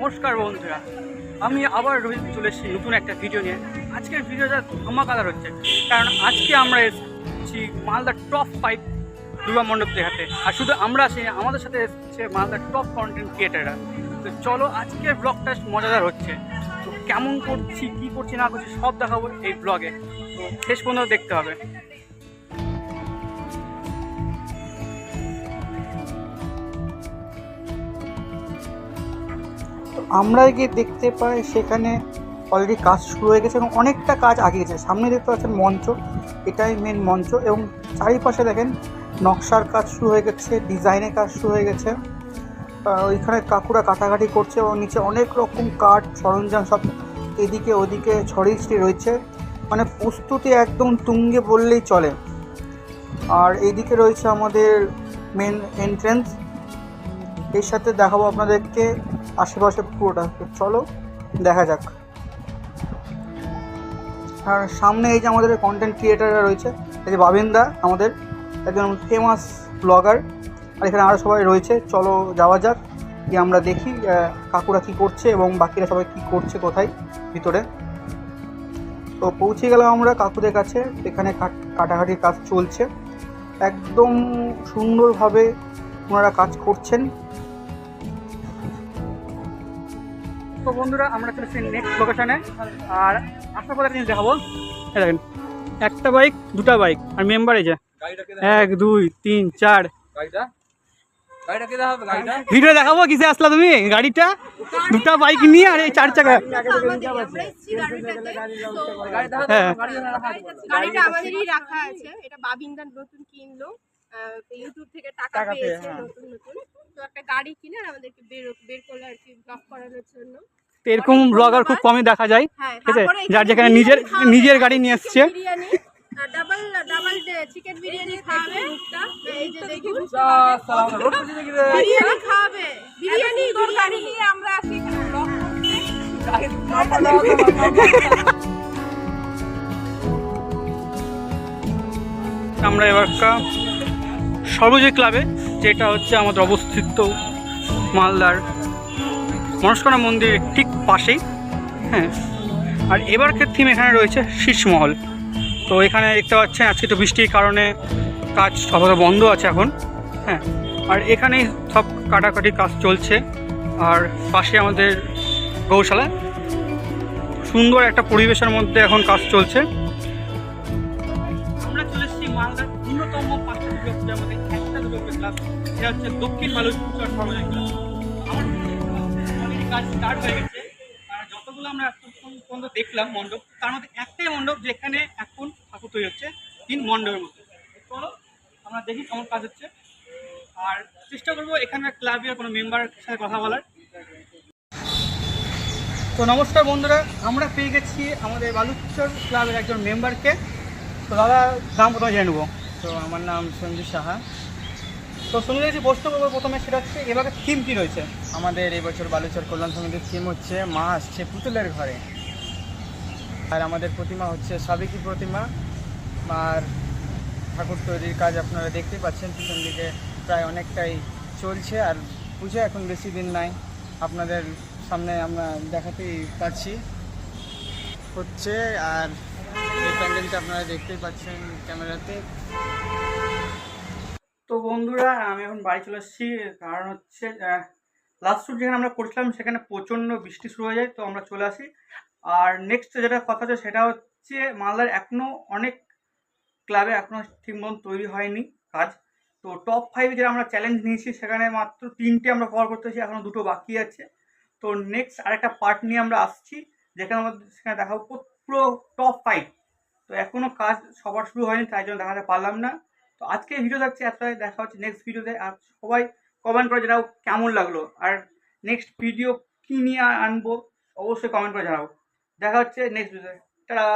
নমস্কার বন্ধুরা আমি আবার রোহিত চলে এসেছি নতুন একটা ভিডিও নিয়ে। আজকের ভিডিওটা ধামাকাদার হচ্ছে কারণ আজকে আমরা এসেছি মালদার টপ ফাইভ দুর্গা মণ্ডপ দেখাতে আর শুধু আমরা না, আমাদের সাথে এসেছে মালদার টপ কন্টেন্ট ক্রিয়েটাররা তো চলো আজকের ব্লগটা মজাদার হচ্ছে। তো কেমন করছি কী করছি না করছি সব দেখাবো এই ব্লগে তো শেষ পর্যন্ত দেখতে হবে। আমরা গিয়ে দেখতে পাই সেখানে অলরেডি কাজ শুরু হয়ে গেছে এবং অনেকটা কাজ আগে গেছে। সামনে দেখতে পাচ্ছেন মঞ্চ, এটাই মেন মঞ্চ এবং চারিপাশে দেখেন নকশার কাজ শুরু হয়ে গেছে ডিজাইনের কাজ শুরু হয়ে গেছে। ওইখানে কাকুরা কাটাকাটি করছে এবং নিচে অনেক রকম কাঠ, সরঞ্জাম সব এদিকে ওদিকে ছড়িয়ে রয়েছে। মানে প্রস্তুতি একদম তুঙ্গে বললেই চলে। আর এইদিকে রয়েছে আমাদের মেন এন্ট্রেন্স এর সাথে দেখাবো আপনাদেরকে। আশেপাশে পুরোটা। চলো, দেখা যাক। আর সামনে এই যে আমাদের কন্টেন্ট ক্রিয়েটাররা রয়েছে, এই যে বাবিন্দা আমাদের, একজন ফেমাস ব্লগার আর এখানে আরও সবাই রয়েছে। চলো, যাওয়া যাক, গিয়ে আমরা দেখি কাকুরা কি করছে এবং বাকিরা সবাই কি করছে কোথায়, ভিতরে। তো পৌঁছে গেলাম আমরা কাকুদের কাছে। এখানে কাট- কাটাকাটির কাজ চলছে। একদম সুন্দরভাবে ওনারা কাজ করছেন। তো বন্ধুরা আমরা চলে এসেছি নেক্সট লোকেশনে আর আসার পর একটা জিনিস দেখাবো দেখেন একটা বাইক দুটা বাইক আর মেম্বার এই যে। এক দুই তিন চার। গাড়িটা? গাড়িটা কে দেখাবে? গাড়িটা? ভিডিও দেখাবো কিসে আসলা তুমি? গাড়িটা? দুটা বাইক নিয়ে আর এই চার চাকা। হ্যাঁ। গাড়ি রাখা আছে গাড়িটা আমাদেরই রাখা আছে। এটা বাবিন্দার নতুন কিনলো। ইউটিউব থেকে টাকা টাকা পেয়েছে হ্যাঁ। নতুন নতুন। তো একটা গাড়ি কিনে আমাদেরকে বের বের করল আর কি ব্লগ করানোর জন্য। এরকম ব্লগার খুব কমই দেখা যায়। হ্যাঁ ঠিক আছে যার যেখানে নিজের নিজের গাড়ি নিয়ে এসছে। ডাবল ডাবল চিকেন বিরিয়ানি খাওয়াবে। এই যে দেখুন সালাম রোড পেছনে দেখি। রে। বিরিয়ানি খাওয়াবে। বিরিয়ানি বিরিয়ানি। নিয়ে আমরা ব্লগ আমরা এবারকার সর্বজয় ক্লাবে যেটা হচ্ছে আমাদের অবস্থিত মালদার মনস্করা মন্দিরের ঠিক পাশেই হ্যাঁ। আর এবারকার থিম এখানে রয়েছে শীর্ষমহল। তো এখানে দেখতে পাচ্ছেন আজকে তো বৃষ্টির কারণে কাজ সবাই বন্ধ আছে এখন হ্যাঁ। আর এখানেই সব কাটাকাটি কাজ চলছে। আর পাশে আমাদের গৌশালা, সুন্দর একটা পরিবেশের মধ্যে এখন কাজ চলছে। আমরা চলে এসেছি মালদার অন্যতম পাঁচটা দুর্গা দক্ষিণ বালুচর অলরেডি কাজ হয়ে গেছে। আর যতগুলো আমরা এখন পর্যন্ত দেখলাম মণ্ডপ, তার মধ্যে একটাই মণ্ডপ যেখানে এখন ঠাকুর তৈরি হচ্ছে, তিন মণ্ডপের মধ্যে। চলো আমরা দেখি কেমন কাজ হচ্ছে। আর চেষ্টা করব এখানে ক্লাবের কোনো মেম্বারের সাথে কথা বলার। তো নমস্কার বন্ধুরা, আমরা পেয়ে গেছি আমাদের বালুচর ক্লাবের একজন মেম্বারকে তো দাদা নাম প্রথমে জেনে নেব? তো আমার নাম সঞ্জু সাহা। তো শুনে গেছি প্রশ্ন করব প্রথমে, সেটা হচ্ছে এবারে থিম কী রয়েছে? আমাদের এই বছর বালুচর কল্যাণ সমিতির থিম হচ্ছে, মা আসছে পুতুলের ঘরে। আর আমাদের প্রতিমা হচ্ছে সাবেকি প্রতিমা। আর ঠাকুর তৈরির কাজ আপনারা দেখতেই পাচ্ছেন, পিছন দিকে প্রায় অনেকটাই চলছে। আর পুজো এখন বেশি দিন নাই। আপনাদের সামনে আমরা দেখাতেই পাচ্ছি হচ্ছে, আর এই প্যান্ডেলটা আপনারা দেখতেই পাচ্ছেন ক্যামেরাতে। তো বন্ধুরা, আমি এখন বাড়ি চলে এসেছি। কারণ হচ্ছে লাস্ট শুট যেখানে আমরা করছিলাম, সেখানে প্রচণ্ড বৃষ্টি শুরু হয়ে যায়, তো আমরা চলে আসি। আর নেক্সট যেটা কথা হচ্ছে, সেটা হচ্ছে মালদার এখনও অনেক ক্লাবে এখনও ঠিক মতন তৈরি হয়নি কাজ। তো টপ ফাইভে যেটা আমরা চ্যালেঞ্জ নিয়েছি, সেখানে মাত্র তিনটে আমরা কভার করতেছি এখনও দুটো বাকি আছে। তো নেক্সট আরেকটা পার্ট নিয়ে আমরা আসছি, যেখানে আমাদের, সেখানে দেখাবো পুরো টপ ফাইভ তো এখনও কাজ সবার শুরু হয়নি, তাই জন্য দেখাতে পারলাম না। তো আজকে ভিডিও থাকছে এতটাই দেখা হচ্ছে নেক্সট ভিডিওতে আর সবাই কমেন্ট করে জানাও কেমন লাগল। আর নেক্সট ভিডিও কী নিয়ে আনব, অবশ্যই কমেন্ট করে জানাও। দেখা হচ্ছে নেক্সট ভিডিওতে টাটা